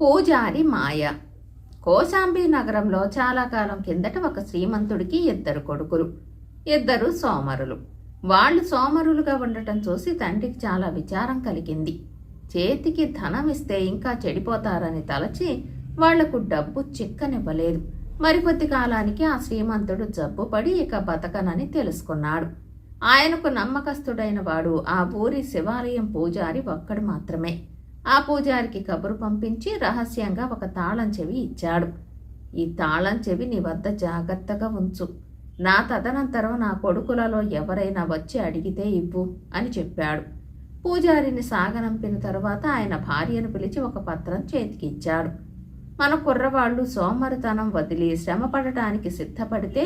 పూజారి మాయ. కోశాంబి నగరంలో చాలా కాలం కిందట ఒక శ్రీమంతుడికి ఇద్దరు కొడుకులు ఇద్దరు సోమరులు. వాళ్ళు సోమరులుగా ఉండటం చూసి తండ్రికి చాలా విచారం కలిగింది. చేతికి ధనం ఇస్తే ఇంకా చెడిపోతారని తలచి వాళ్ళకు డబ్బు చిక్కనివ్వలేదు. మరికొద్ది కాలానికి ఆ శ్రీమంతుడు జబ్బుపడి ఇక బతకనని తెలుసుకున్నాడు. ఆయనకు నమ్మకస్తుడైన వాడు ఆ ఊరి శివాలయం పూజారి ఒక్కడు మాత్రమే. ఆ పూజారికి కబురు పంపించి రహస్యంగా ఒక తాళం చెవి ఇచ్చాడు. ఈ తాళం చెవి నీ వద్ద జాగ్రత్తగా ఉంచు. నా తదనంతరం నా కొడుకులలో ఎవరైనా వచ్చి అడిగితే ఇవ్వు అని చెప్పాడు. పూజారిని సాగనంపిన తరువాత ఆయన భార్యను పిలిచి ఒక పత్రం చేతికిచ్చాడు మన కుర్రవాళ్ళు సోమరితనం వదిలి శ్రమ పడటానికి సిద్ధపడితే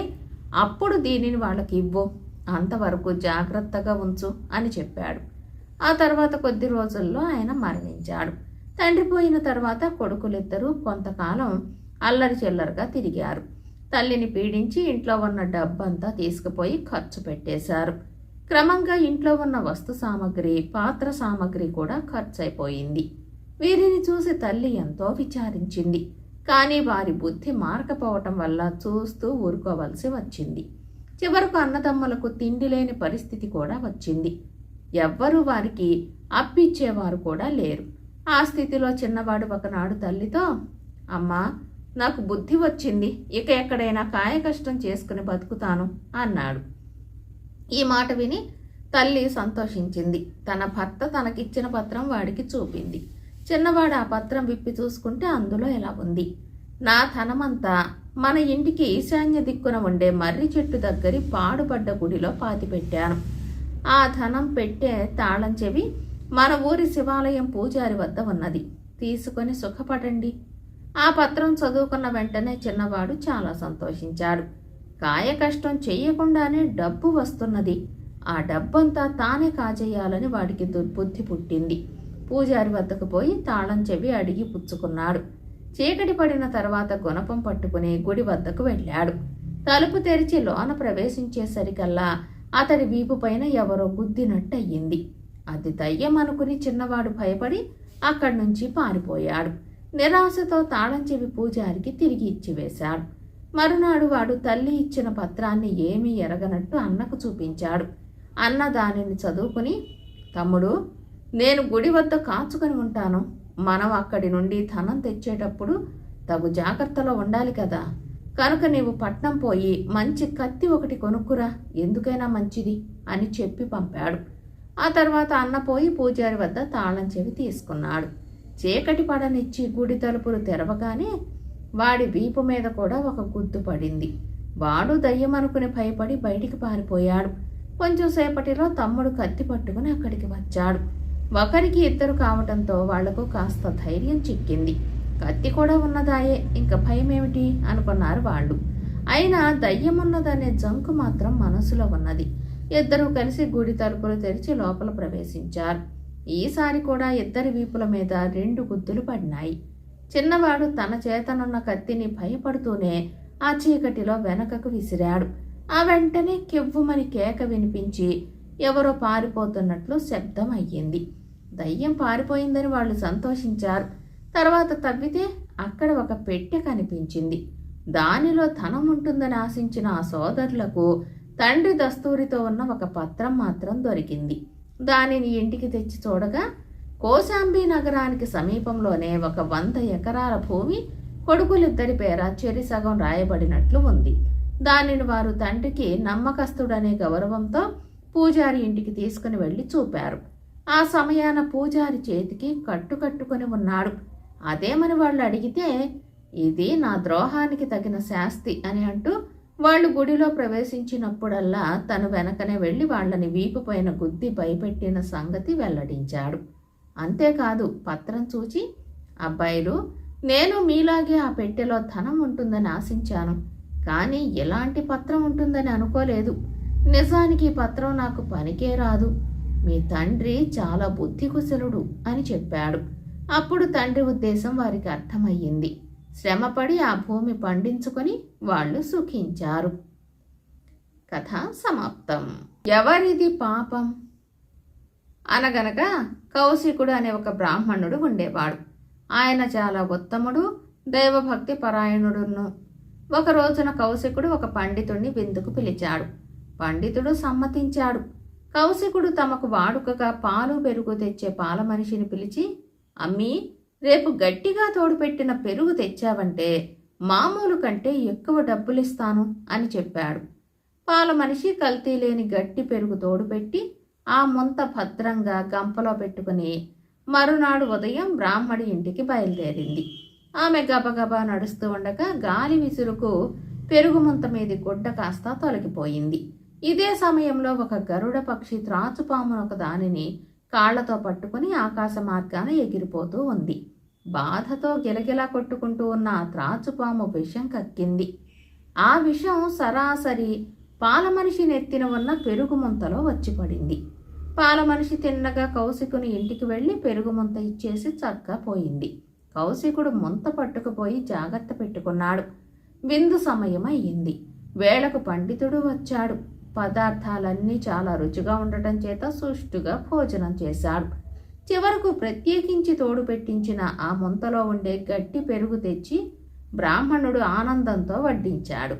అప్పుడు దీనిని వాళ్ళకి ఇవ్వు. అంతవరకు జాగ్రత్తగా ఉంచు అని చెప్పాడు. ఆ తర్వాత కొద్ది రోజుల్లో ఆయన మరణించాడు. తండ్రి పోయిన తర్వాత కొడుకులిద్దరూ కొంతకాలం అల్లరి చిల్లరగా తిరిగారు. తల్లిని పీడించి ఇంట్లో ఉన్న డబ్బంతా తీసుకుపోయి ఖర్చు పెట్టేశారు. క్రమంగా ఇంట్లో ఉన్న వస్తు సామగ్రి పాత్ర సామగ్రి కూడా ఖర్చయిపోయింది వీరిని చూసి తల్లి ఎంతో విచారించింది. కానీ వారి బుద్ధి మారకపోవటం వల్ల చూస్తూ ఊరుకోవలసి వచ్చింది. చివరకు అన్నదమ్ములకు తిండి లేని పరిస్థితి కూడా వచ్చింది. ఎవ్వరూ వారికి అప్పిచ్చేవారు కూడా లేరు. ఆ స్థితిలో చిన్నవాడు ఒకనాడు తల్లితో అమ్మా నాకు బుద్ధి వచ్చింది. ఇక ఎక్కడైనా కాయ కష్టం చేసుకుని బతుకుతాను అన్నాడు. ఈ మాట విని తల్లి సంతోషించింది. తన భర్త తనకిచ్చిన పత్రం వాడికి చూపింది. చిన్నవాడు ఆ పత్రం విప్పి చూసుకుంటే అందులో ఎలా ఉంది. నా ధనమంతా మన ఇంటికి ఈశాన్య దిక్కున ఉండే మర్రి చెట్టు దగ్గరి పాడుపడ్డ గుడిలో పాతిపెట్టాను. ఆ ధనం పెట్టే తాళం చెవి మన ఊరి శివాలయం పూజారి వద్ద ఉన్నది. తీసుకొని సుఖపడండి. ఆ పత్రం చదువుకున్న వెంటనే చిన్నవాడు చాలా సంతోషించాడు. కాయ కష్టం చెయ్యకుండానే డబ్బు వస్తున్నది. ఆ డబ్బంతా తానే కాజేయాలని వాడికి దుర్బుద్ధి పుట్టింది. పూజారి వద్దకు పోయి తాళం చెవి అడిగి పుచ్చుకున్నాడు. చీకటి పడిన తర్వాత గుణపం పట్టుకుని గుడి వద్దకు వెళ్ళాడు. తలుపు తెరిచి లోన ప్రవేశించేసరికల్లా అతడి వీపు పైన ఎవరో గుద్దినట్టయింది. అది దయ్యం అనుకుని చిన్నవాడు భయపడి అక్కడి నుంచి పారిపోయాడు. నిరాశతో తాళం చెవి పూజారికి తిరిగి ఇచ్చివేశాడు మరునాడు వాడు తల్లి ఇచ్చిన పత్రాన్ని ఏమీ ఎరగనట్టు అన్నకు చూపించాడు. అన్న దానిని చదువుకుని తమ్ముడు నేను గుడి వద్ద కాచుకొని ఉంటాను. మనం అక్కడి నుండి ధనం తెచ్చేటప్పుడు తగు జాగ్రత్తలో ఉండాలి కదా. కనుక నీవు పట్నం పోయి మంచి కత్తి ఒకటి కొనుక్కురా. ఎందుకైనా మంచిది అని చెప్పి పంపాడు. ఆ తర్వాత అన్న పోయి పూజారి వద్ద తాళం చెవి తీసుకున్నాడు. చీకటి పడనిచ్చి గుడి తలుపులు తెరవగానే వాడి వీపు మీద కూడా ఒక గుద్దు పడింది. వాడు దయ్యమనుకుని భయపడి బయటికి పారిపోయాడు. కొంచెం సేపటిలో తమ్ముడు కత్తి పట్టుకుని అక్కడికి వచ్చాడు. ఒకరికి ఇద్దరు కావటంతో వాళ్ళకు కాస్త ధైర్యం చిక్కింది. కత్తి కూడా ఉన్నదాయే. ఇంకా భయం ఏమిటి అనుకున్నారు వాళ్ళు. అయినా దయ్యమున్నదనే జంకు మాత్రం మనసులో ఉన్నది. ఇద్దరూ కలిసి గుడి తలుపులు తెరిచి లోపల ప్రవేశించారు. ఈసారి కూడా ఇద్దరి వీపుల మీద రెండు గుద్దులు పడినాయి. చిన్నవాడు తన చేతనున్న కత్తిని భయపడుతూనే ఆ చీకటిలో వెనకకు విసిరాడు. ఆ వెంటనే కెవ్వుమని కేక వినిపించి ఎవరో పారిపోతున్నట్లు శబ్దం అయ్యింది. దయ్యం పారిపోయిందని వాళ్ళు సంతోషించారు. తర్వాత తవ్వితే అక్కడ ఒక పెట్టె కనిపించింది. దానిలో ధనం ఉంటుందని ఆశించిన ఆ సోదరులకు తండ్రి దస్తూరితో ఉన్న ఒక పత్రం మాత్రం దొరికింది. దానిని ఇంటికి తెచ్చి చూడగా కోశాంబి నగరానికి సమీపంలోనే ఒక వంద ఎకరాల భూమి కొడుకులిద్దరి పేర చెరి సగం రాయబడినట్లు ఉంది. దానిని వారు తండ్రికి నమ్మకస్తుడనే గౌరవంతో పూజారి ఇంటికి తీసుకుని వెళ్ళి చూపారు. ఆ సమయాన పూజారి చేతికి కట్టుకట్టుకుని ఉన్నాడు. అదేమని వాళ్ళు అడిగితే ఇది నా ద్రోహానికి తగిన శాస్తి అని అంటూ వాళ్ళు గుడిలో ప్రవేశించినప్పుడల్లా తను వెనకనే వెళ్ళి వాళ్ళని వీపుపైన గుద్ది భయపెట్టిన సంగతి వెల్లడించాడు. అంతేకాదు పత్రం చూచి అబ్బాయిలు నేను మీలాగే ఆ పెట్టెలో ధనం ఉంటుందని ఆశించాను కానీ ఎలాంటి పత్రం ఉంటుందని అనుకోలేదు. నిజానికి ఈ పత్రం నాకు పనికే రాదు. మీ తండ్రి చాలా బుద్ధికుశలుడు అని చెప్పాడు. అప్పుడు తండ్రి ఉద్దేశం వారికి అర్థమయ్యింది. శ్రమపడి ఆ భూమి పండించుకొని వాళ్ళు సుఖించారు. కథ సమాప్తం. ఎవరిది పాపం? అనగనగా కౌశికుడు అనే ఒక బ్రాహ్మణుడు ఉండేవాడు. ఆయన చాలా ఉత్తముడు దైవభక్తి పరాయణుడును. ఒక రోజున కౌశికుడు ఒక పండితుణ్ణి విందుకు పిలిచాడు. పండితుడు సమ్మతించాడు. కౌశికుడు తమకు వాడుకగా పాలు పెరుగు తెచ్చే పాల మనిషిని పిలిచి అమ్మీ రేపు గట్టిగా తోడుపెట్టిన పెరుగు తెచ్చావంటే మామూలు కంటే ఎక్కువ డబ్బులిస్తాను అని చెప్పాడు. పాల మనిషి కల్తీ లేని గట్టి పెరుగు తోడుపెట్టి ఆ ముంత భద్రంగా గంపలో పెట్టుకుని మరునాడు ఉదయం బ్రాహ్మడి ఇంటికి బయలుదేరింది. ఆమె గబగబా నడుస్తూ ఉండగా గాలి విసురుకు పెరుగు ముంత మీది గుడ్డ కాస్త తొలగిపోయింది. ఇదే సమయంలో ఒక గరుడ పక్షి త్రాచుపామును ఒక దానిని కాళ్ళతో పట్టుకుని ఆకాశ మార్గాన ఎగిరిపోతూ ఉంది. బాధతో గిలగిలా కొట్టుకుంటూ ఉన్న త్రాచుపాము విషం కక్కింది. ఆ విషం సరాసరి పాలమనిషి నెత్తిన ఉన్న పెరుగు ముంతలో వచ్చి పడింది. పాలమనిషి తిన్నగా కౌశికుని ఇంటికి వెళ్ళి పెరుగు ముంత ఇచ్చేసి చక్కా పోయింది. కౌశికుడు ముంత పట్టుకుపోయి జాగ్రత్త పెట్టుకున్నాడు. విందు సమయం అయ్యింది వేళకు పండితుడు వచ్చాడు. పదార్థాలన్నీ చాలా రుచిగా ఉండటం చేత సుష్టుగా భోజనం చేశాడు. చివరకు ప్రత్యేకించి తోడు పెట్టించిన ఆ ముంతలో ఉండే గట్టి పెరుగు తెచ్చి బ్రాహ్మణుడు ఆనందంతో వడ్డించాడు.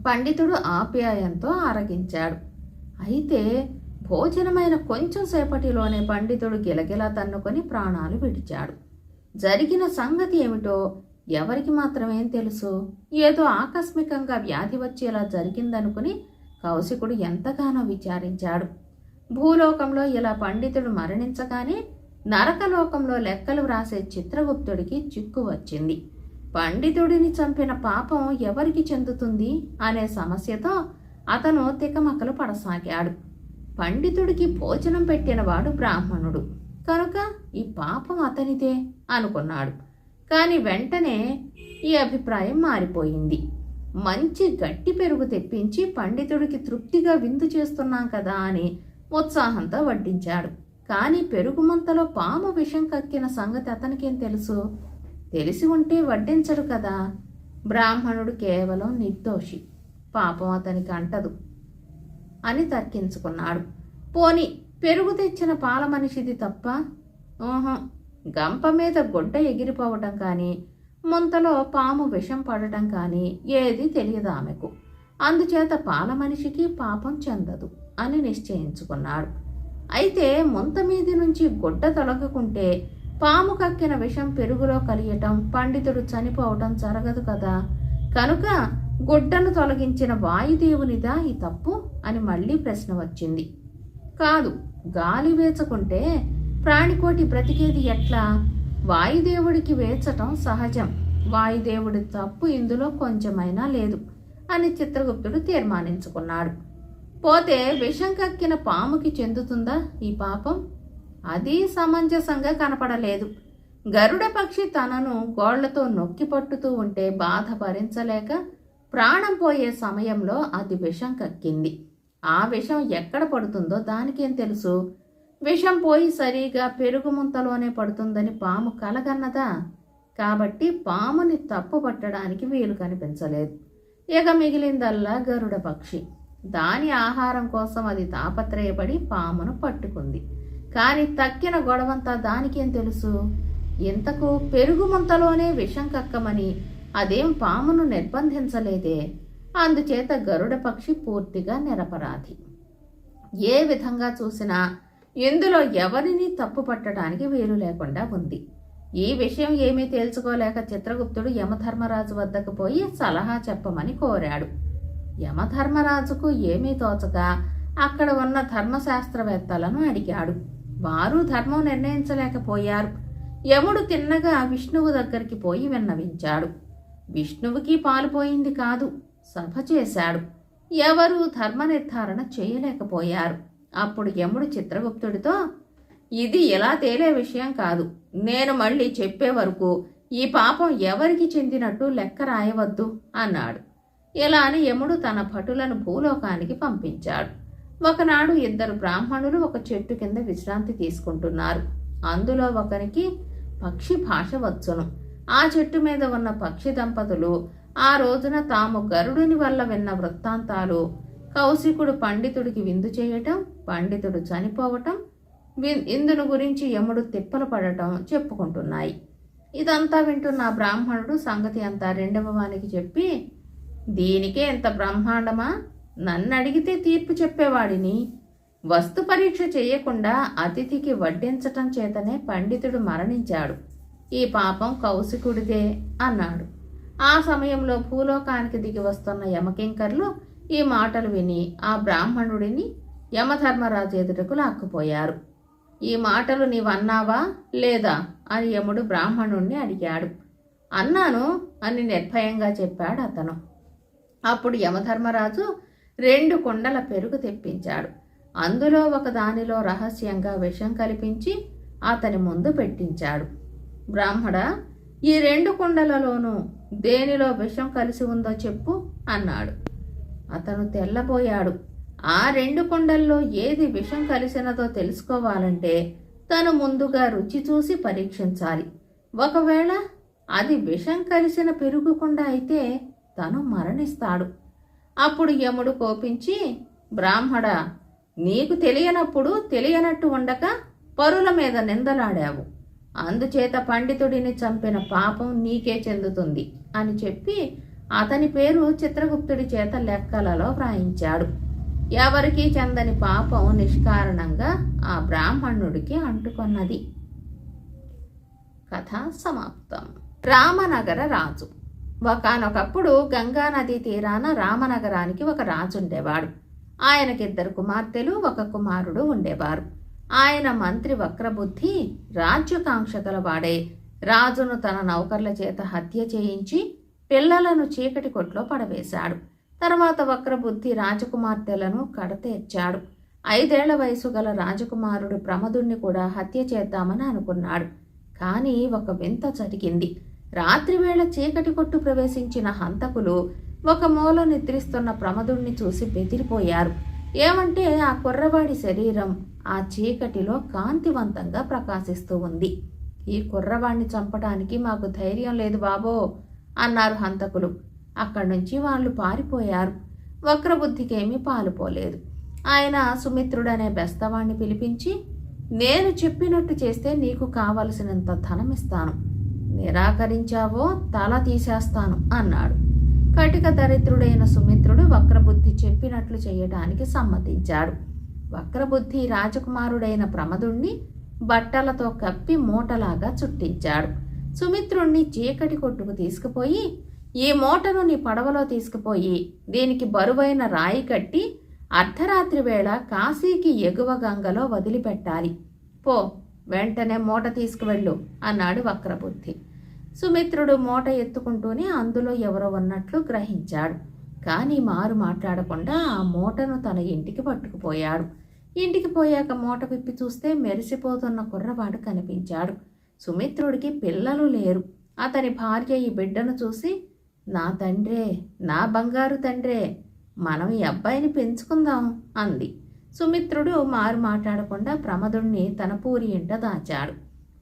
పండితుడు ఆప్యాయంతో ఆరగించాడు. అయితే భోజనమైన కొంచెం సేపటిలోనే పండితుడు గిలగిలా తన్నుకొని ప్రాణాలు విడిచాడు. జరిగిన సంగతి ఏమిటో ఎవరికి మాత్రమేం తెలుసు? ఏదో ఆకస్మికంగా వ్యాధి వచ్చేలా జరిగిందనుకుని కౌశికుడు ఎంతగానో విచారించాడు. భూలోకంలో ఇలా పండితుడు మరణించగానే నరకలోకంలో లెక్కలు వ్రాసే చిత్రగుప్తుడికి చిక్కు వచ్చింది. పండితుడిని చంపిన పాపం ఎవరికి చెందుతుంది అనే సమస్యతో అతను తికమకలు పడసాగాడు. పండితుడికి భోజనం పెట్టినవాడు బ్రాహ్మణుడు. కనుక ఈ పాపం అతనిదే అనుకున్నాడు. కానీ వెంటనే ఈ అభిప్రాయం మారిపోయింది. మంచి గట్టి పెరుగు తెప్పించి పండితుడికి తృప్తిగా విందు చేస్తున్నాం కదా అని ఉత్సాహంతో వడ్డించాడు. కానీ పెరుగు మంతలో పాము విషం కక్కిన సంగతి అతనికేం తెలుసు? తెలిసి ఉంటే వడ్డించడు కదా. బ్రాహ్మణుడు కేవలం నిర్దోషి. పాపం అతనికి అంటదు అని తర్కించుకున్నాడు. పోని పెరుగు తెచ్చిన పాల మనిషిది తప్ప? ఓహో గంప మీద గుడ్డ ఎగిరిపోవటం కానీ ముంతలో పాము విషం పడటం కానీ ఏది తెలియదు ఆమెకు. అందుచేత పాల మనిషికి పాపం చెందదు అని నిశ్చయించుకున్నాడు. అయితే ముంత మీది నుంచి గుడ్డ తొలగకుంటే పాము కక్కిన విషం పెరుగులో కలియటం పండితుడు చనిపోవటం జరగదు కదా. కనుక గుడ్డను తొలగించిన వాయుదేవునిదా ఈ తప్పు అని మళ్ళీ ప్రశ్న వచ్చింది. కాదు గాలి వేచకుంటే ప్రాణికోటి బ్రతికేది ఎట్లా? వాయుదేవుడికి వేచటం సహజం. వాయుదేవుడి తప్పు ఇందులో కొంచెమైనా లేదు అని చిత్రగుప్తుడు తీర్మానించుకున్నాడు. పోతే విషం కక్కిన పాముకి చెందుతుందా ఈ పాపం? అది సమంజసంగా కనపడలేదు. గరుడ పక్షి తనను గోళ్ళతో నొక్కి పట్టుతూ ఉంటే బాధ భరించలేక ప్రాణం పోయే సమయంలో అది విషం కక్కింది. ఆ విషం ఎక్కడ పడుతుందో దానికేం తెలుసు? విషం పోయి సరిగా పెరుగు ముంతలోనే పడుతుందని పాము కలగన్నదా? కాబట్టి పాముని తప్పు పట్టడానికి వీలు కనిపించలేదు. ఇక మిగిలిందల్లా గరుడ పక్షి. దాని ఆహారం కోసం అది తాపత్రయపడి పామును పట్టుకుంది. కానీ తక్కిన గొడవంతా దానికేం తెలుసు? ఇంతకు పెరుగు ముంతలోనే విషం కక్కమని అదేం పామును నిర్బంధించలేదే? అందుచేత గరుడ పక్షి పూర్తిగా నిరపరాధి. ఏ విధంగా చూసినా ఇందులో ఎవరిని తప్పు పట్టడానికి వీలు లేకుండా ఉంది. ఈ విషయం ఏమీ తేల్చుకోలేక చిత్రగుప్తుడు యమధర్మరాజు వద్దకు పోయి సలహా చెప్పమని కోరాడు. యమధర్మరాజుకు ఏమీ తోచక అక్కడ ఉన్న ధర్మశాస్త్రవేత్తలను అడిగాడు. వారు ధర్మం నిర్ణయించలేకపోయారు. యముడు తిన్నగా విష్ణువు దగ్గరికి పోయి విన్నవించాడు. విష్ణువుకి పాలుపోయింది కాదు సభ చేశాడు. ఎవరూ ధర్మ నిర్ధారణ చేయలేకపోయారు. అప్పుడు యముడు చిత్రగుప్తుడితో ఇది ఇలా తేలే విషయం కాదు. నేను మళ్ళీ చెప్పే వరకు ఈ పాపం ఎవరికి చెందినట్టు లెక్క రాయవద్దు అన్నాడు. ఇలా అని యముడు తన భటులను భూలోకానికి పంపించాడు. ఒకనాడు ఇద్దరు బ్రాహ్మణులు ఒక చెట్టు కింద విశ్రాంతి తీసుకుంటున్నారు. అందులో ఒకరికి పక్షి భాష వచ్చును. ఆ చెట్టు మీద ఉన్న పక్షి దంపతులు ఆ రోజున తాము గరుడుని వల్ల విన్న వృత్తాంతాలు కౌశికుడు పండితుడికి విందు చేయటం పండితుడు చనిపోవటం ఇందును గురించి యముడు తిప్పలు పడటం చెప్పుకుంటున్నాయి. ఇదంతా వింటున్న బ్రాహ్మణుడు సంగతి అంతా రెండవ వానికి చెప్పి దీనికే ఎంత బ్రహ్మాండమా? నన్ను అడిగితే తీర్పు చెప్పేవాడిని. వస్తు పరీక్ష చేయకుండా అతిథికి వడ్డించటం చేతనే పండితుడు మరణించాడు. ఈ పాపం కౌశికుడిదే అన్నాడు. ఆ సమయంలో భూలోకానికి దిగి వస్తున్న యమకింకర్లు ఈ మాటలు విని ఆ బ్రాహ్మణుడిని యమధర్మరాజు ఎదుటకు లాక్కుపోయారు. ఈ మాటలు నీవన్నావా లేదా? అని యముడు బ్రాహ్మణుణ్ణి అడిగాడు. అన్నాను అని నిర్భయంగా చెప్పాడు అతను. అప్పుడు యమధర్మరాజు రెండు కుండల పెరుగు తెప్పించాడు. అందులో ఒక దానిలో రహస్యంగా విషం కల్పించి అతని ముందు పెట్టించాడు. బ్రాహ్మడ ఈ రెండు కుండలలోనూ దేనిలో విషం కలిసి ఉందో చెప్పు అన్నాడు. అతను తెల్లబోయాడు. ఆ రెండు కుండల్లో ఏది విషం కలిసినదో తెలుసుకోవాలంటే తను ముందుగా రుచి చూసి పరీక్షించాలి. ఒకవేళ అది విషం కలిసిన పెరుగుకుండా అయితే తను మరణిస్తాడు. అప్పుడు యముడు కోపించి బ్రాహ్మడ నీకు తెలియనప్పుడు తెలియనట్టు ఉండక పరుల మీద నిందలాడావు. అందుచేత పండితుడిని చంపిన పాపం నీకే చెందుతుంది అని చెప్పి అతని పేరు చిత్రగుప్తుడి చేత లెక్కలలో వ్రాయించాడు. ఎవరికీ చెందని పాపం నిష్కారణంగా ఆ బ్రాహ్మణుడికి అంటుకొన్నది. కథ సమాప్తం. రామనగర రాజు. ఒకనొకప్పుడు గంగా నదీ తీరాన రామనగరానికి ఒక రాజు ఉండేవాడు ఆయనకిద్దరు కుమార్తెలు ఒక కుమారుడు ఉండేవారు. ఆయన మంత్రి వక్రబుద్ధి రాజ్యకాంక్ష గలవాడే రాజును తన నౌకర్ల చేత హత్య చేయించి పిల్లలను చీకటి కొట్లో పడవేశాడు. తర్వాత వక్రబుద్ధి రాజకుమార్తెలను కడతేర్చాడు ఐదేళ్ళ వయసు గల రాజకుమారుడు ప్రమదుణ్ణి కూడా హత్య చేద్దామని అనుకున్నాడు. కానీ ఒక వింత జరిగింది. రాత్రివేళ చీకటి కొట్టు ప్రవేశించిన హంతకులు ఒక మూల నిద్రిస్తున్న ప్రమదుణ్ణి చూసి బెదిరిపోయారు. ఏమంటే ఆ కుర్రవాడి శరీరం ఆ చీకటిలో కాంతివంతంగా ప్రకాశిస్తూ ఉంది. ఈ కుర్రవాణ్ణి చంపడానికి మాకు ధైర్యం లేదు బాబో అన్నారు హంతకులు. అక్కడి నుంచి వాళ్ళు పారిపోయారు. వక్రబుద్ధికేమీ పాలుపోలేదు. ఆయన సుమిత్రుడనే బెస్తవాణ్ణి పిలిపించి నేను చెప్పినట్టు చేస్తే నీకు కావలసినంత ధనం ఇస్తాను నిరాకరించావో తల తీసేస్తాను అన్నాడు. కటిక దరిద్రుడైన సుమిత్రుడు వక్రబుద్ధి చెప్పినట్లు చేయడానికి సమ్మతించాడు. వక్రబుద్ధి రాజకుమారుడైన ప్రమదుణ్ణి బట్టలతో కప్పి మూటలాగా చుట్టించాడు. సుమిత్రుణ్ణి చీకటి కొట్టుకు తీసుకుపోయి ఈ మూటను నీ పడవలో తీసుకుపోయి దీనికి బరువైన రాయి కట్టి అర్ధరాత్రి వేళ కాశీకి ఎగువ గంగలో వదిలిపెట్టాలి. పో వెంటనే మూట తీసుకువెళ్ళు అన్నాడు వక్రబుద్ధి. సుమిత్రుడు మూట ఎత్తుకుంటూనే అందులో ఎవరో ఉన్నట్లు గ్రహించాడు. కానీ మారు మాట్లాడకుండా ఆ మూటను తన ఇంటికి పట్టుకుపోయాడు. ఇంటికి పోయాక మూట విప్పి చూస్తే మెరిసిపోతున్న కుర్రవాడు కనిపించాడు. సుమిత్రుడికి పిల్లలు లేరు. అతని భార్య ఈ బిడ్డను చూసి నా తండ్రే నా బంగారు తండ్రే మనం ఈ అబ్బాయిని పెంచుకుందాం అంది. సుమిత్రుడు మారు మాట్లాడకుండా ప్రమదుణ్ణి తన పూరి ఇంట దాచాడు.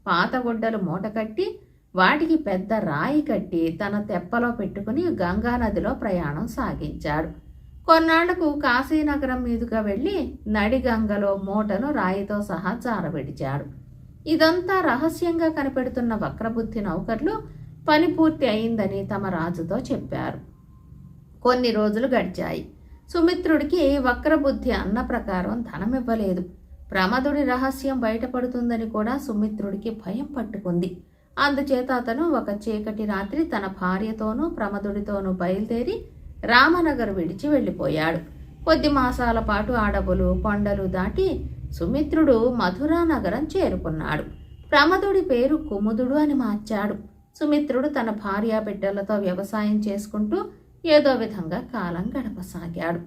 పాత గుడ్డలు మూట కట్టి వాటికి పెద్ద రాయి కట్టి తన తెప్పలో పెట్టుకుని గంగానదిలో ప్రయాణం సాగించాడు. కొన్నాళ్ళకు కాశీనగరం మీదుగా వెళ్ళి నడిగంగలో మూటను రాయితో సహా జారబెడిచాడు ఇదంతా రహస్యంగా కనిపెడుతున్న వక్రబుద్ధి నౌకర్లు పని పూర్తి అయిందని తమ రాజుతో చెప్పారు. కొన్ని రోజులు గడిచాయి. సుమిత్రుడికి వక్రబుద్ధి అన్న ప్రకారం ధనమివ్వలేదు. ప్రమదుడి రహస్యం బయటపడుతుందని కూడా సుమిత్రుడికి భయం పట్టుకుంది. అందుచేత అతను ఒక చీకటి రాత్రి తన భార్యతోనూ ప్రమదుడితోనూ బయలుదేరి రామనగర్ విడిచి వెళ్ళిపోయాడు. కొద్ది మాసాల పాటు అడవులు కొండలు దాటి సుమిత్రుడు మధురా నగరం చేరుకున్నాడు. ప్రమదుడి పేరు కుముదుడు అని మార్చాడు. సుమిత్రుడు తన భార్య బిడ్డలతో వ్యవసాయం చేసుకుంటూ ఏదో విధంగా కాలం గడపసాగాడు.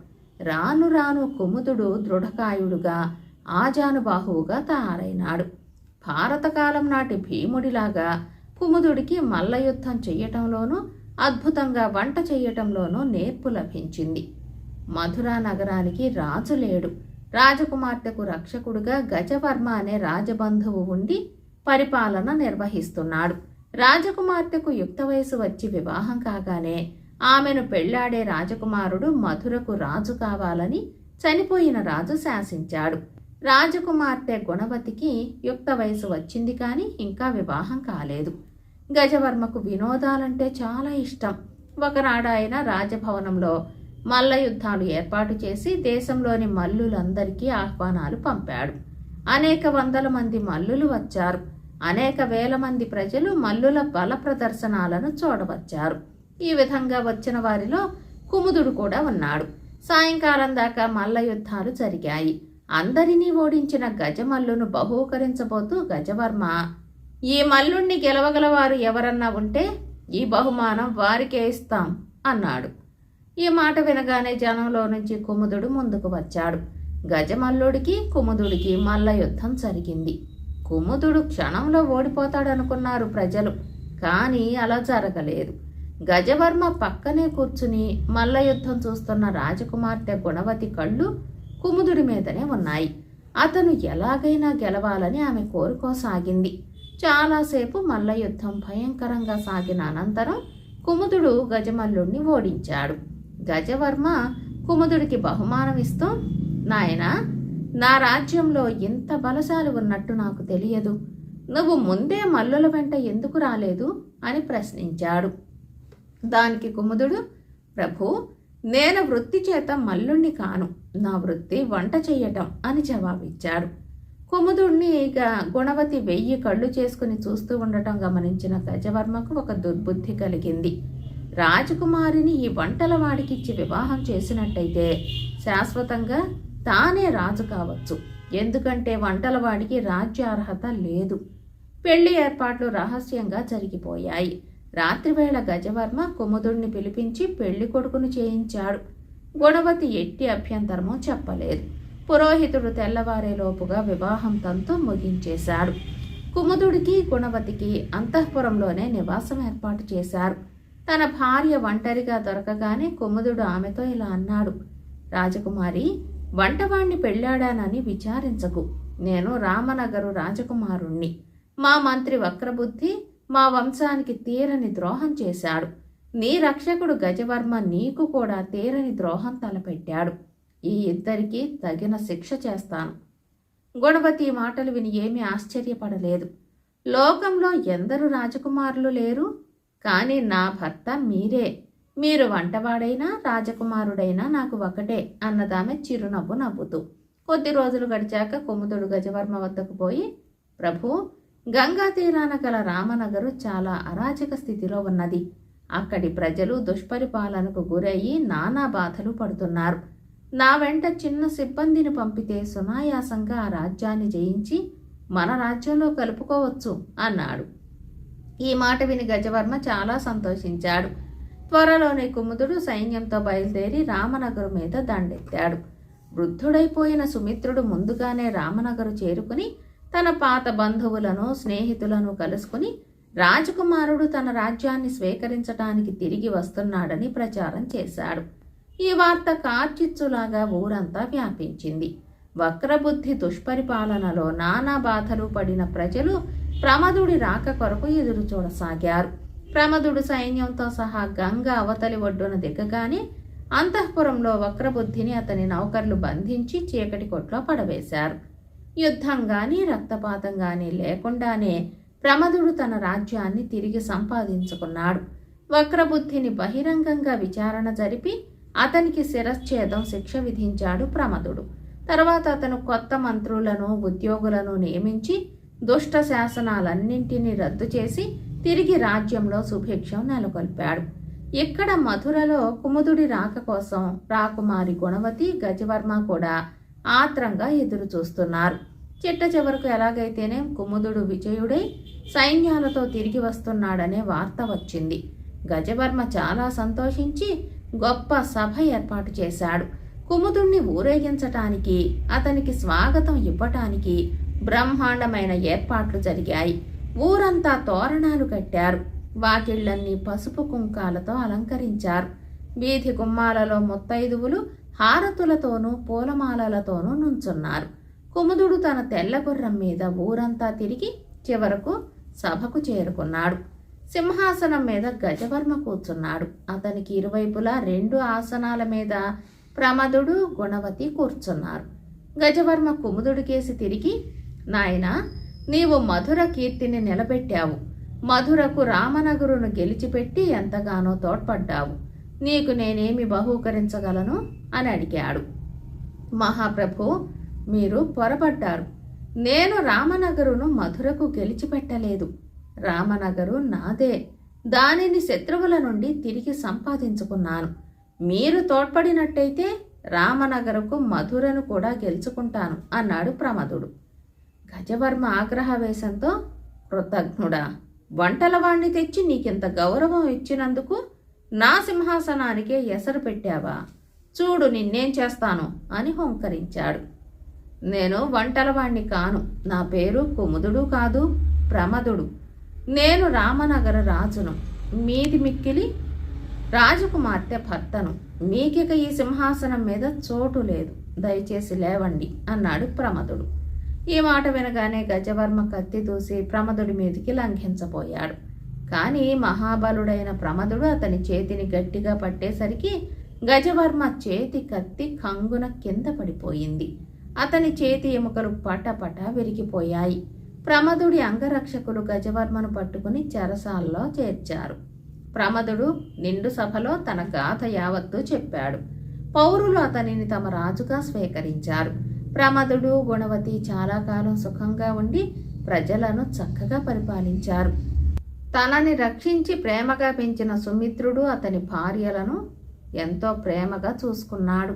రాను రాను కుముదుడు దృఢకాయుడుగా ఆజానుబాహువుగా తయారైనాడు. భారతకాలం నాటి భీముడిలాగా కుముదుడికి మల్లయుద్ధం చెయ్యటంలోనూ అద్భుతంగా వంట చెయ్యటంలోనూ నేర్పు లభించింది. మధురా నగరానికి రాజు లేడు. రాజకుమార్తెకు రక్షకుడుగా గజవర్మ అనే రాజబంధువు ఉండి పరిపాలన నిర్వహిస్తున్నాడు. రాజకుమార్తెకు యుక్త వయసు వచ్చి వివాహం కాగానే ఆమెను పెళ్ళాడే రాజకుమారుడు మధురకు రాజు కావాలని చనిపోయిన రాజు శాసించాడు. రాజకుమార్తె గుణవతికి యుక్త వయసు వచ్చింది కానీ ఇంకా వివాహం కాలేదు. గజవర్మకు వినోదాలంటే చాలా ఇష్టం. ఒకనాడాయన రాజభవనంలో మల్ల యుద్ధాలు ఏర్పాటు చేసి దేశంలోని మల్లులందరికీ ఆహ్వానాలు పంపాడు. అనేక వందల మంది మల్లులు వచ్చారు. అనేక వేల మంది ప్రజలు మల్లుల బల ప్రదర్శనాలను చూడవచ్చారు. ఈ విధంగా వచ్చిన వారిలో కుముదుడు కూడా ఉన్నాడు. సాయంకాలం దాకా మల్ల యుద్ధాలు జరిగాయి. అందరినీ ఓడించిన గజమల్లును బహూకరించబోతూ గజవర్మ ఈ మల్లుణ్ణి గెలవగలవారు ఎవరన్నా ఉంటే ఈ బహుమానం వారికే ఇస్తాం అన్నాడు. ఈ మాట వినగానే జనంలో నుంచి కుముదుడు ముందుకు వచ్చాడు. గజమల్లుడికి కుముదుడికి మల్ల యుద్ధం జరిగింది. కుముదుడు క్షణంలో ఓడిపోతాడనుకున్నారు ప్రజలు. కానీ అలా జరగలేదు. గజవర్మ పక్కనే కూర్చుని మల్ల యుద్ధం చూస్తున్న రాజకుమార్తె గుణవతి కళ్ళు కుముదుడి మీదనే ఉన్నాయి. అతను ఎలాగైనా గెలవాలని ఆమె కోరుకోసాగింది. చాలాసేపు మల్ల యుద్ధం భయంకరంగా సాగిన అనంతరం కుముదుడు గజమల్లుణ్ణి ఓడించాడు. గజవర్మ కుముదుడికి బహుమానం ఇస్తూ నాయనా నా రాజ్యంలో ఇంత బలశాలు ఉన్నట్టు నాకు తెలియదు. నువ్వు ముందే మల్లుల వెంట ఎందుకు రాలేదు? అని ప్రశ్నించాడు. దానికి కుముదుడు ప్రభు నేను వృత్తి చేత మల్లుణ్ణి కాను. నా వృత్తి వంట చెయ్యటం అని జవాబిచ్చాడు. కుముదుణ్ణి ఇక గుణవతి వెయ్యి కళ్ళు చేసుకుని చూస్తూ ఉండటం గమనించిన గజవర్మకు ఒక దుర్బుద్ధి కలిగింది. రాజకుమారిని ఈ వంటల వాడికిచ్చి వివాహం చేసినట్టయితే శాశ్వతంగా తానే రాజు కావచ్చు. ఎందుకంటే వంటల వాడికి రాజ్యార్హత లేదు. పెళ్ళి ఏర్పాట్లు రహస్యంగా జరిగిపోయాయి. రాత్రివేళ గజవర్మ కుముదుణ్ణి పిలిపించి పెళ్ళి కొడుకును చేయించాడు. గుణవతి ఎట్టి అభ్యంతరమో చెప్పలేదు. పురోహితుడు తెల్లవారేలోపుగా వివాహం తంతు ముగించేశాడు. కుముదుడికి గుణవతికి అంతఃపురంలోనే నివాసం ఏర్పాటు చేశారు. తన భార్య ఒంటరిగా దొరకగానే కుముదుడు ఆమెతో ఇలా అన్నాడు. రాజకుమారి వంటవాణ్ణి పెళ్ళాడానని విచారించకు. నేను రామనగరు రాజకుమారుణ్ణి. మా మంత్రి వక్రబుద్ధి మా వంశానికి తీరని ద్రోహం చేశాడు. నీ రక్షకుడు గజవర్మ నీకు కూడా తీరని ద్రోహం తలపెట్టాడు. ఈ ఇద్దరికీ తగిన శిక్ష చేస్తాను. గుణవతి మాటలు విని ఏమీ ఆశ్చర్యపడలేదు. లోకంలో ఎందరు రాజకుమారులు లేరు? కానీ నా భర్త మీరే. మీరు వంటవాడైనా రాజకుమారుడైనా నాకు ఒకటే అన్నదామె చిరునవ్వు నవ్వుతూ. కొద్ది రోజులు గడిచాక కుముదుడు గజవర్మ వద్దకు పోయి ప్రభు గంగా తీరాన గల రామనగరు చాలా అరాచక స్థితిలో ఉన్నది. అక్కడి ప్రజలు దుష్పరిపాలనకు గురయ్యి నానా బాధలు పడుతున్నారు. నా వెంట చిన్న సిబ్బందిని పంపితే సునాయాసంగా ఆ రాజ్యాన్ని జయించి మన రాజ్యంలో కలుపుకోవచ్చు అన్నాడు. ఈ మాట విని గజవర్మ చాలా సంతోషించాడు. త్వరలోనే కుముదుడు సైన్యంతో బయలుదేరి రామనగరు మీద దండెత్తాడు. వృద్ధుడైపోయిన సుమిత్రుడు ముందుగానే రామనగరు చేరుకుని తన పాత బంధువులను స్నేహితులను కలుసుకుని రాజకుమారుడు తన రాజ్యాన్ని స్వీకరించటానికి తిరిగి వస్తున్నాడని ప్రచారం చేశాడు. ఈ వార్త కార్చిచ్చులాగా ఊరంతా వ్యాపించింది. వక్రబుద్ధి దుష్పరిపాలనలో నానా బాధలు పడిన ప్రజలు ప్రమదుడి రాక కొరకు ఎదురు చూడసాగారు ప్రమదుడు సైన్యంతో సహా గంగ అవతలి ఒడ్డున దిగగానే అంతఃపురంలో వక్రబుద్ధిని అతని నౌకర్లు బంధించి చీకటి కొట్లో పడవేశారు. యుద్ధం కానీ రక్తపాతం కానీ లేకుండానే ప్రమదుడు తన రాజ్యాన్ని తిరిగి సంపాదించుకున్నాడు. వక్రబుద్ధిని బహిరంగంగా విచారణ జరిపి అతనికి శిరశ్ఛేదం శిక్ష విధించాడు ప్రమదుడు. తర్వాత అతను కొత్త మంత్రులను ఉద్యోగులను నియమించి దుష్ట శాసనాలన్నింటినీ రద్దు చేసి తిరిగి రాజ్యంలో సుభిక్షం నెలకొల్పాడు ఇక్కడ మధురలో కుముదుడి రాక కోసం రాకుమారి గుణవతి గజవర్మ కూడా ఆత్రంగా ఎదురు చూస్తున్నారు. చిట్ట చివరకు ఎలాగైతేనే కుముదుడు విజయుడై సైన్యాలతో తిరిగి వస్తున్నాడనే వార్త వచ్చింది. గజవర్మ చాలా సంతోషించి గొప్ప సభ ఏర్పాటు చేశాడు. కుముదుణ్ణి ఊరేగించటానికి అతనికి స్వాగతం ఇవ్వటానికి బ్రహ్మాండమైన ఏర్పాట్లు జరిగాయి. ఊరంతా తోరణాలు కట్టారు. వాకిళ్ళన్నీ పసుపు కుంకాలతో అలంకరించారు. వీధి గుమ్మాలలో ముత్తైదువులు హారతులతోనూ పూలమాలలతోనూ నుంచున్నారు. కుముదుడు తన తెల్లగుర్రం మీద ఊరంతా తిరిగి చివరకు సభకు చేరుకున్నాడు. సింహాసనం మీద గజవర్మ కూర్చున్నాడు. అతనికి ఇరువైపులా రెండు ఆసనాల మీద ప్రమదుడు గుణవతి కూర్చున్నారు. గజవర్మ కుముదుడికేసి తిరిగి నాయనా నీవు మధుర కీర్తిని నిలబెట్టావు. మధురకు రామనగరును గెలిచిపెట్టి ఎంతగానో తోడ్పడ్డావు. నీకు నేనేమి బహూకరించగలను? అని అడిగాడు. మహాప్రభు మీరు పొరపడ్డారు. నేను రామనగరును మధురకు గెలిచిపెట్టలేదు. రామనగరు నాదే. దానిని శత్రువుల నుండి తిరిగి సంపాదించుకున్నాను. మీరు తోడ్పడినట్టయితే రామనగరకు మధురను కూడా గెలుచుకుంటాను అన్నాడు ప్రమదుడు. గజవర్మ ఆగ్రహవేశంతో కృతజ్ఞుడా వంటలవాణ్ణి తెచ్చి నీకింత గౌరవం ఇచ్చినందుకు నా సింహాసనానికే ఎసరు పెట్టావా? చూడు నిన్నేం చేస్తాను అని హుంకరించాడు. నేను వంటలవాణ్ణి కాను. నా పేరు కుముదుడు కాదు ప్రమదుడు. నేను రామనగర రాజును. మీది మిక్కిలి రాజకుమార్తె భర్తను. మీకిక ఈ సింహాసనం మీద చోటు లేదు. దయచేసి లేవండి అన్నాడు ప్రమదుడు. ఈ మాట వినగానే గజవర్మ కత్తి దూసి ప్రమదుడి మీదికి లంఘించబోయాడు. కానీ మహాబలుడైన ప్రమదుడు అతని చేతిని గట్టిగా పట్టేసరికి గజవర్మ చేతి కత్తి కంగున కింద పడిపోయింది. అతని చేతి ఎముకలు పటపట విరిగిపోయాయి. ప్రమదుడి అంగరక్షకులు గజవర్మను పట్టుకుని చెరసాల్లో చేర్చారు. ప్రమదుడు నిండు సభలో తన గాథ యావత్తూ చెప్పాడు. పౌరులు అతనిని తమ రాజుగా స్వీకరించారు. ప్రమదుడు గుణవతి చాలా కాలం సుఖంగా ఉండి ప్రజలను చక్కగా పరిపాలించారు. తనని రక్షించి ప్రేమగా పెంచిన సుమిత్రుడు అతని భార్యలను ఎంతో ప్రేమగా చూసుకున్నాడు.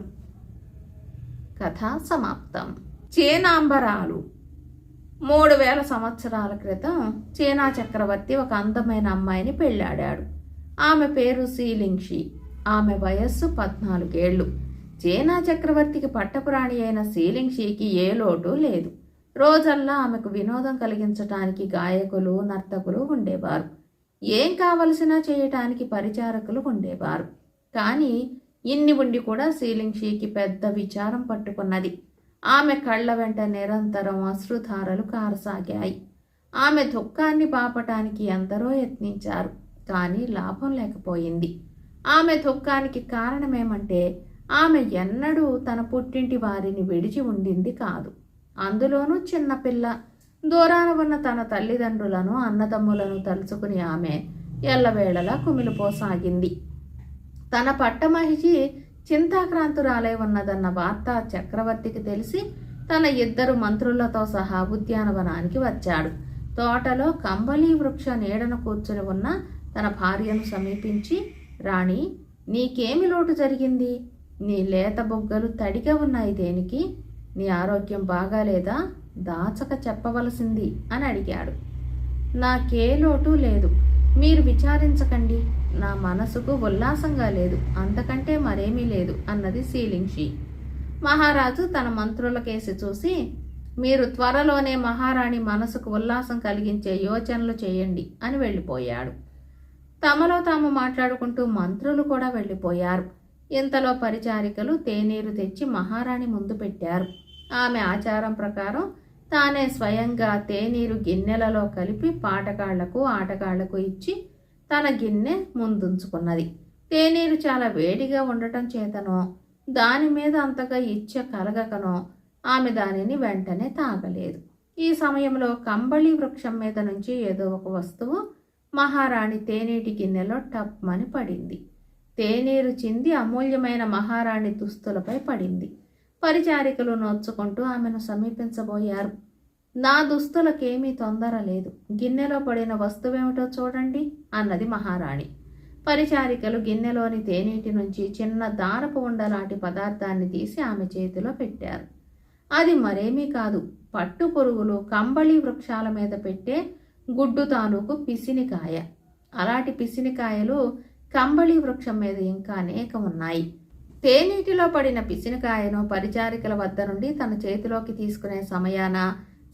కథ సమాప్తం. చేనాంబరాలు. మూడు వేల సంవత్సరాల క్రితం చీనా చక్రవర్తి ఒక అందమైన అమ్మాయిని పెళ్ళాడాడు ఆమె పేరు సీలింగ్షి. ఆమె వయస్సు పద్నాలుగేళ్ళు చీనా చక్రవర్తికి పట్టపురాణి అయిన సీలింగ్ షీకి ఏ లోటు లేదు. రోజల్లా ఆమెకు వినోదం కలిగించటానికి గాయకులు నర్తకులు ఉండేవారు. ఏం కావలసినా చేయటానికి పరిచారకులు ఉండేవారు. కానీ ఇన్ని ఉండి కూడా సీలింగ్ షీకి పెద్ద విచారం పట్టుకున్నది. ఆమె కళ్ళ వెంట నిరంతరం అశ్రుధారలు కారసాగాయి. ఆమె దుఃఖాన్ని పాపటానికి ఎందరో యత్నించారు. కానీ లాభం లేకపోయింది. ఆమె దుఃఖానికి కారణమేమంటే ఆమె ఎన్నడూ తన పుట్టింటి వారిని విడిచి ఉండింది కాదు. అందులోనూ చిన్నపిల్ల దూరాన ఉన్న తన తల్లిదండ్రులను అన్నదమ్ములను తలుచుకుని ఆమె ఎల్లవేళలా కుమిలిపోసాగింది. తన పట్టమహిషి చింతాక్రాంతురాలై ఉన్నదన్న వార్త చక్రవర్తికి తెలిసి తన ఇద్దరు మంత్రులతో సహా ఉద్యానవనానికి వచ్చాడు. తోటలో కంబళీ వృక్ష నీడను కూర్చుని ఉన్న తన భార్యను సమీపించి రాణి నీకేమి లోటు జరిగింది? నీ లేత బొగ్గలు తడిగా ఉన్నాయి దేనికి? నీ ఆరోగ్యం బాగాలేదా దాచక చెప్పవలసింది అని అడిగాడు. నాకే లోటు లేదు. మీరు విచారించకండి. నా మనసుకు ఉల్లాసంగా లేదు. అంతకంటే మరేమీ లేదు అన్నది సీలింగ్షి మహారాజు తన మంత్రుల కేసి చూసి మీరు త్వరలోనే మహారాణి మనసుకు ఉల్లాసం కలిగించే యోచనలు చేయండి అని వెళ్ళిపోయాడు. తమలో తాము మాట్లాడుకుంటూ మంత్రులు కూడా వెళ్ళిపోయారు. ఇంతలో పరిచారికలు తేనీరు తెచ్చి మహారాణి ముందు పెట్టారు. ఆమె ఆచారం ప్రకారం తానే స్వయంగా తేనీరు గిన్నెలలో కలిపి పాటగాళ్ళకు ఆటగాళ్ళకు ఇచ్చి తన గిన్నె ముందుంచుకున్నది. తేనీరు చాలా వేడిగా ఉండటం చేతనో దాని మీద అంతగా ఇచ్చ కలగకనో ఆమె దానిని వెంటనే తాగలేదు. ఈ సమయంలో కంబళి వృక్షం మీద నుంచి ఏదో ఒక వస్తువు మహారాణి తేనీటి గిన్నెలో టప్మని పడింది. తేనీరు చింది అమూల్యమైన మహారాణి దుస్తులపై పడింది. పరిచారికలు నోచుకుంటూ ఆమెను సమీపించబోయారు. నా దుస్తులకేమీ తొందర లేదు. గిన్నెలో పడిన వస్తువేమిటో చూడండి అన్నది మహారాణి. పరిచారికలు గిన్నెలోని తేనీటి నుంచి చిన్న దారపు ఉండలాంటి పదార్థాన్ని తీసి ఆమె చేతిలో పెట్టారు. అది మరేమీ కాదు. పట్టు పురుగులు కంబళి వృక్షాల మీద పెట్టే గుడ్డు తాలూకు పిసినికాయ. అలాంటి పిసినికాయలు కంబళి వృక్షం మీద ఇంకా అనేకం ఉన్నాయి తేనీటిలో పడిన పిసినికాయను పరిచారికల వద్ద నుండి తన చేతిలోకి తీసుకునే సమయాన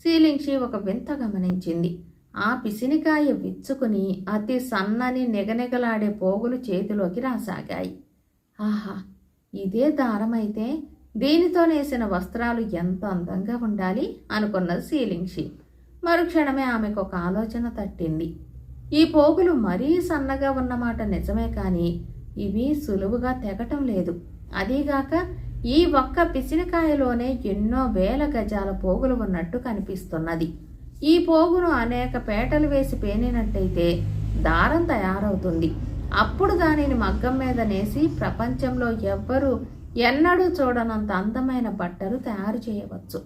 సీలింగ్షి ఒక వింత గమనించింది. ఆ పిసినికాయ విచ్చుకుని అతి సన్నని నిగనిగలాడే పోగులు చేతిలోకి రాసాగాయి. ఆహా ఇదే దారమైతే దీనితో నేసిన వస్త్రాలు ఎంత అందంగా ఉండాలి అనుకున్నది సీలింగ్షి మరుక్షణమే ఆమెకు ఒక ఆలోచన తట్టింది. ఈ పోగులు మరీ సన్నగా ఉన్నమాట నిజమే కానీ ఇవి సులువుగా తెగటం లేదు. అదీగాక ఈ ఒక్క పిసినకాయలోనే ఎన్నో వేల గజాల పోగులు ఉన్నట్టు కనిపిస్తున్నది. ఈ పోగును అనేక పేటలు వేసి పేనినట్టయితే దారం తయారవుతుంది. అప్పుడు దానిని మగ్గం మీద నేసి ప్రపంచంలో ఎవ్వరూ ఎన్నడూ చూడనంత అందమైన బట్టలు తయారు చేయవచ్చు.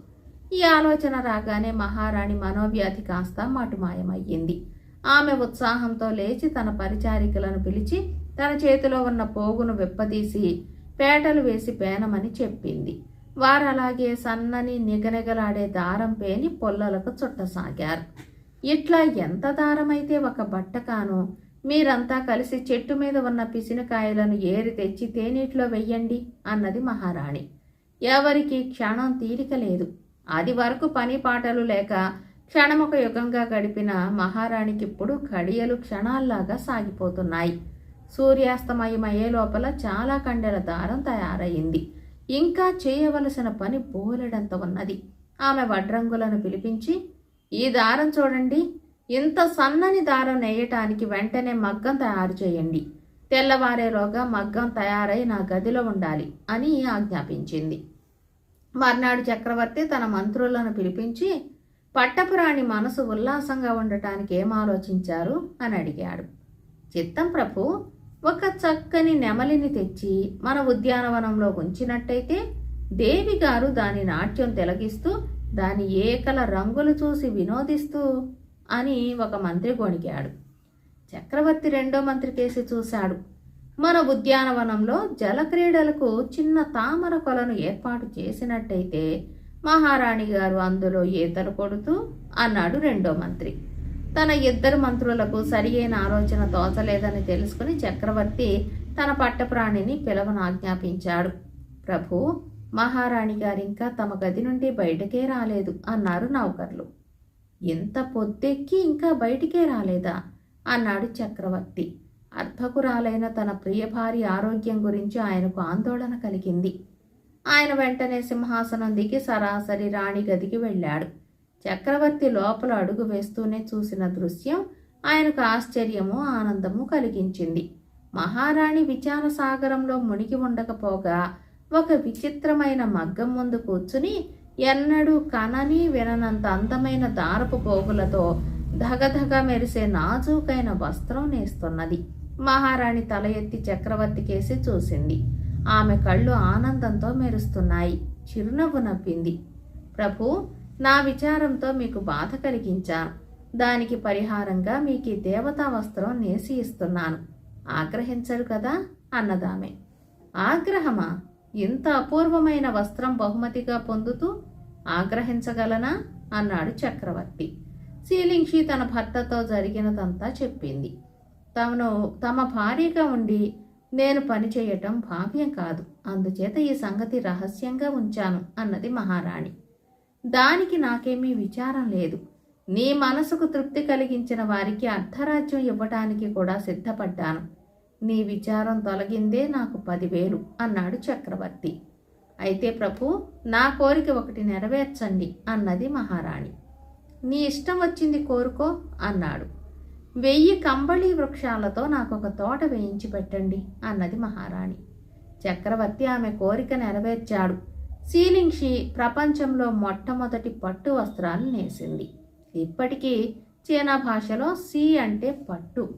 ఈ ఆలోచన రాగానే మహారాణి మనోవ్యాధి కాస్త మటుమాయమయ్యింది. ఆమె ఉత్సాహంతో లేచి తన పరిచారికలను పిలిచి తన చేతిలో ఉన్న పోగును విప్పతీసి పేటలు వేసి పేనమని చెప్పింది. వారు అలాగే సన్నని నిగనిగలాడే దారం పేని పొల్లలకు చుట్టసాగారు. ఇట్లా ఎంత దారమైతే ఒక బట్టకాను మీరంతా కలిసి చెట్టు మీద ఉన్న పిసినకాయలను ఏరి తెచ్చి తేనీటిలో వెయ్యండి అన్నది మహారాణి. ఎవరికి క్షణం తీరిక లేదు. అది వరకు పని పాటలు లేక క్షణమొక యుగంగా గడిపిన మహారాణికిప్పుడు కడియలు క్షణాల్లాగా సాగిపోతున్నాయి. సూర్యాస్తమయమయ్యే లోపల చాలా కండెల దారం తయారయ్యింది ఇంకా చేయవలసిన పని బోలెడంత ఉన్నది. ఆమె వడ్రంగులను పిలిపించి ఈ దారం చూడండి. ఇంత సన్నని దారం నేయటానికి వెంటనే మగ్గం తయారు చేయండి. తెల్లవారేలోగా మగ్గం తయారై నా గదిలో ఉండాలి అని ఆజ్ఞాపించింది. మర్నాడు చక్రవర్తి తన మంత్రులను పిలిపించి పట్టపురాణి మనసు ఉల్లాసంగా ఉండటానికి ఏం ఆలోచించారు అని అడిగాడు. చిత్తం ప్రభు ఒక చక్కని నెమలిని తెచ్చి మన ఉద్యానవనంలో ఉంచినట్టయితే దేవి గారు దాని నాట్యం తిలగిస్తూ దాని ఏకల రంగులు చూసి వినోదిస్తూ అని ఒక మంత్రి గొణిగాడు చక్రవర్తి రెండో మంత్రి కేసి చూశాడు. మన ఉద్యానవనంలో జలక్రీడలకు చిన్న తామర కొలను ఏర్పాటు చేసినట్టయితే మహారాణి గారు అందులో ఈతలు కొడుతూ అన్నాడు రెండో మంత్రి. తన ఇద్దరు మంత్రులకు సరియైన ఆలోచన తోచలేదని తెలుసుకుని చక్రవర్తి తన పట్టప్రాణిని పిలవను ఆజ్ఞాపించాడు. ప్రభు మహారాణి గారింకా తమ గది నుండి బయటకే రాలేదు అన్నారు నౌకర్లు. ఇంత పొద్దెక్కి ఇంకా బయటికే రాలేదా? అన్నాడు చక్రవర్తి. అర్భకురాలైన తన ప్రియ భార్య ఆరోగ్యం గురించి ఆయనకు ఆందోళన కలిగింది. ఆయన వెంటనే సింహాసనం దిగి సరాసరి రాణి గదికి వెళ్ళాడు. చక్రవర్తి లోపల అడుగు వేస్తూనే చూసిన దృశ్యం ఆయనకు ఆశ్చర్యము ఆనందము కలిగించింది. మహారాణి విచార సాగరంలో మునిగి ఉండకపోగా ఒక విచిత్రమైన మగ్గం ముందు కూర్చుని ఎన్నడూ కనని విననంత అందమైన దారపు పోగులతో ధగధగ మెరిసే నాజూకైన వస్త్రం నేస్తున్నది. మహారాణి తల ఎత్తి చక్రవర్తి కేసి చూసింది. ఆమె కళ్ళు ఆనందంతో మెరుస్తున్నాయి. చిరునవ్వు నవ్వింది. ప్రభు నా విచారంతో మీకు బాధ కలిగించాను దానికి పరిహారంగా మీకు ఈ దేవతా వస్త్రం నేసి ఇస్తున్నాను. ఆగ్రహించరు కదా? అన్నదామె. ఆగ్రహమా? ఇంత అపూర్వమైన వస్త్రం బహుమతిగా పొందుతూ ఆగ్రహించగలనా? అన్నాడు చక్రవర్తి. శీలింక్షి తన భర్తతో జరిగినదంతా చెప్పింది. తమను తమ భార్యగా ఉండి నేను పని చేయటం భావ్యం కాదు. అందుచేత ఈ సంగతి రహస్యంగా ఉంచాను అన్నది మహారాణి. దానికి నాకేమీ విచారం లేదు. నీ మనసుకు తృప్తి కలిగించిన వారికి అర్ధరాజ్యం ఇవ్వటానికి కూడా సిద్ధపడ్డాను. నీ విచారం తొలగిందే నాకు పదివేలు అన్నాడు చక్రవర్తి. అయితే ప్రభు నా కోరిక ఒకటి నెరవేర్చండి అన్నది మహారాణి. నీ ఇష్టం వచ్చింది కోరుకో అన్నాడు. వెయ్యి కంబళి వృక్షాలతో నాకు ఒక తోట వేయించి పెట్టండి అన్నది మహారాణి. చక్రవర్తి ఆమె కోరిక నెరవేర్చాడు. సీలింగ్షి ప్రపంచంలో మొట్టమొదటి పట్టు వస్త్రాలు నేసింది. ఇప్పటికీ చీనా భాషలో సి అంటే పట్టు.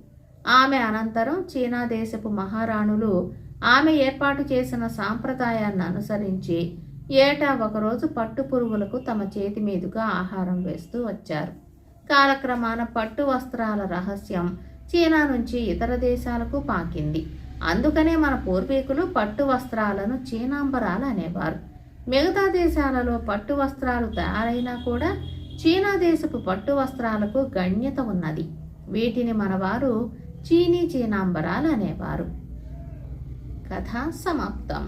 ఆమె అనంతరం చీనా దేశపు మహారాణులు ఆమె ఏర్పాటు చేసిన సాంప్రదాయాన్ని అనుసరించి ఏటా ఒకరోజు పట్టు పురుగులకు తమ చేతి మీదుగా ఆహారం వేస్తూ వచ్చారు. కాలక్రమాన పట్టు వస్త్రాల రహస్యం చీనా నుంచి ఇతర దేశాలకు పాకింది. అందుకనే మన పూర్వీకులు పట్టు వస్త్రాలను చీనాంబరాలు అనేవారు. మిగతా దేశాలలో పట్టు వస్త్రాలు తయారైనా కూడా చీనా దేశపు పట్టు వస్త్రాలకు గణ్యత ఉన్నది. వీటిని మనవారు చీనీ చీనాంబరాలు అనేవారు. కథ సమాప్తం.